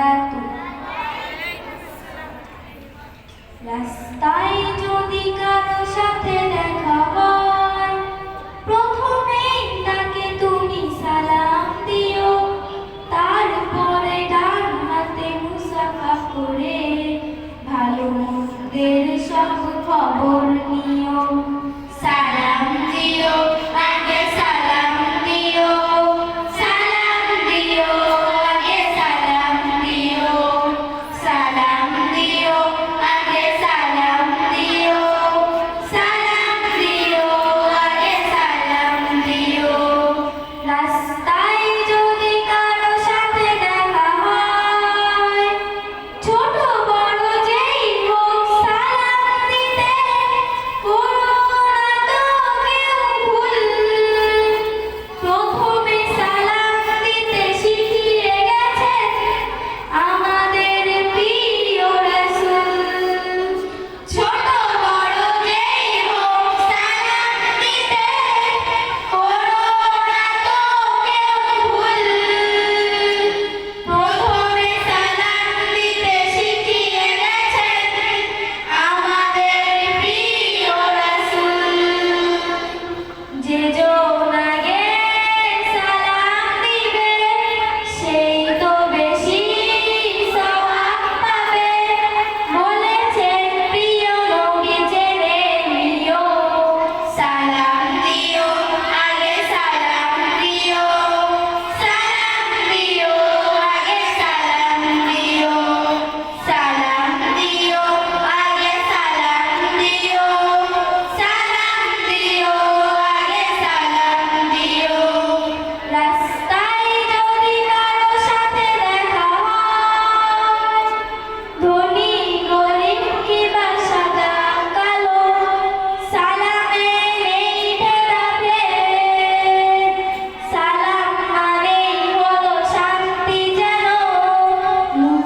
وبركاته রাস্তায় যদি কারও সাথে দেখা হয়, প্রথমে তাকে তুমি সালাম দিও, তারপরে ডান হাতে মুসাফা করে ভালো মন্দের সব খবর নিও। সালাম দিও, আর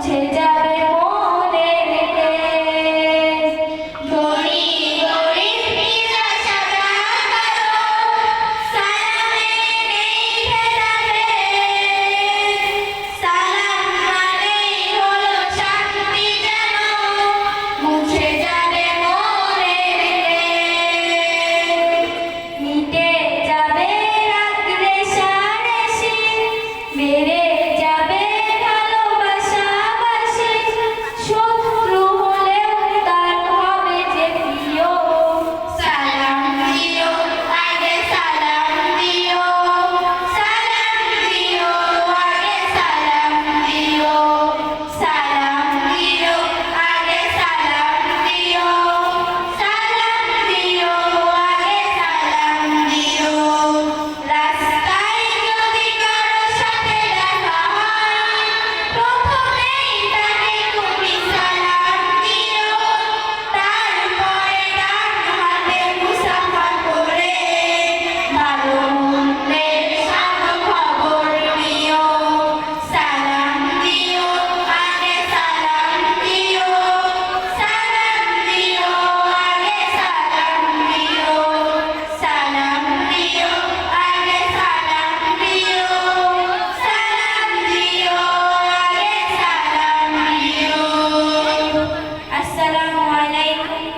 Take Tinder.